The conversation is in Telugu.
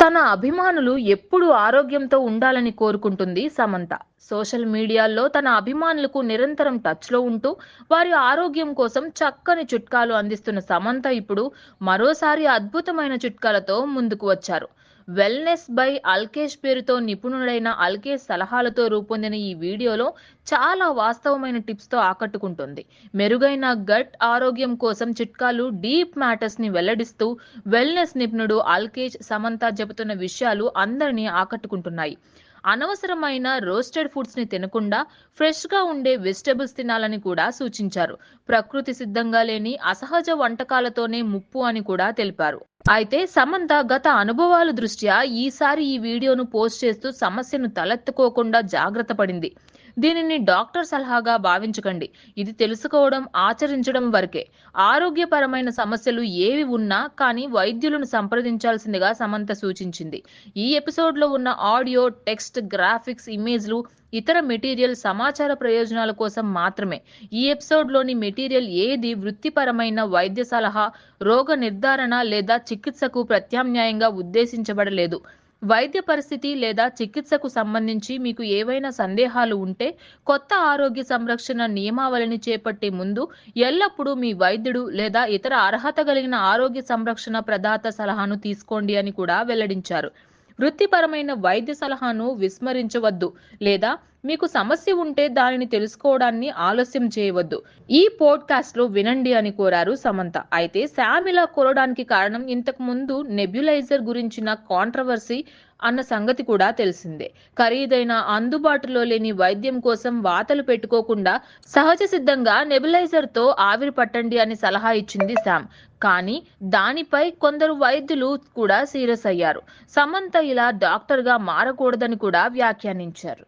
తన అభిమానులు ఎప్పుడూ ఆరోగ్యంతో ఉండాలని కోరుకుంటుంది సమంత. సోషల్ మీడియాలో తన అభిమానులకు నిరంతరం టచ్లో ఉంటూ వారి ఆరోగ్యం కోసం చక్కని చిట్కాలు అందిస్తున్న సమంత ఇప్పుడు మరోసారి అద్భుతమైన చిట్కాలతో ముందుకు వచ్చారు. వెల్నెస్ బై అల్కేష్ పేరుతో నిపుణుడైన అల్కేష్ సలహాలతో రూపొందిన ఈ వీడియోలో చాలా వాస్తవమైన టిప్స్తో ఆకట్టుకుంటుంది. మెరుగైన గట్ ఆరోగ్యం కోసం చిట్కాలు డీప్ మ్యాటర్స్ని వెల్లడిస్తూ వెల్నెస్ నిపుణుడు అల్కేష్ సమంత చెబుతున్న విషయాలు అందరినీ ఆకట్టుకుంటున్నాయి. అనవసరమైన రోస్టెడ్ ఫుడ్స్ని తినకుండా ఫ్రెష్గా ఉండే వెజిటబుల్స్ తినాలని కూడా సూచించారు. ప్రకృతి సిద్ధంగా లేని అసహజ వంటకాలతోనే ముప్పు అని కూడా తెలిపారు. అయితే సమంత గత అనుభవాల దృష్ట్యా ఈసారి ఈ వీడియోను పోస్ట్ చేస్తూ సమస్యను తలెత్తుకోకుండా జాగ్రత్త పడింది. దీనిని డాక్టర్ సలహాగా భావించకండి. ఇది తెలుసుకోవడం ఆచరించడం వరకే. ఆరోగ్యపరమైన సమస్యలు ఏవి ఉన్నా కానీ వైద్యులను సంప్రదించాల్సిందిగా సమంత సూచించింది. ఈ ఎపిసోడ్లో ఉన్న ఆడియో టెక్స్ట్ గ్రాఫిక్స్ ఇమేజ్లు ఇతర మెటీరియల్ సమాచార ప్రయోజనాల కోసం మాత్రమే. ఈ ఎపిసోడ్లోని మెటీరియల్ ఏది వృత్తిపరమైన వైద్య సలహా రోగ నిర్ధారణ లేదా చికిత్సకు ప్రత్యామ్నాయంగా ఉద్దేశించబడలేదు. వైద్య పరిస్థితి లేదా చికిత్సకు సంబంధించి మీకు ఏవైనా సందేహాలు ఉంటే కొత్త ఆరోగ్య సంరక్షణ నియమావళిని చేపట్టే ముందు ఎల్లప్పుడూ మీ వైద్యుడు లేదా ఇతర అర్హత కలిగిన ఆరోగ్య సంరక్షణ ప్రదాత సలహాను తీసుకోండి అని కూడా వెల్లడించారు. వృత్తిపరమైన వైద్య సలహాను విస్మరించవద్దు లేదా మీకు సమస్య ఉంటే దానిని తెలుసుకోవడాన్ని ఆలస్యం చేయవద్దు. ఈ పోడ్కాస్ట్లో వినండి అని కోరారు సమంత. అయితే శామ్ ఇలా కోరడానికి కారణం ఇంతకు ముందు నెబ్యులైజర్ గురించిన కాంట్రవర్సీ అన్న సంగతి కూడా తెలిసిందే. ఖరీదైన అందుబాటులో లేని వైద్యం కోసం వాతలు పెట్టుకోకుండా సహజ సిద్ధంగా నెబులైజర్తో ఆవిరి పట్టండి అని సలహా ఇచ్చింది శామ్. కానీ దానిపై కొందరు వైద్యులు కూడా సీరియస్ అయ్యారు. సమంత ఇలా డాక్టర్గా మారకూడదని కూడా వ్యాఖ్యానించారు.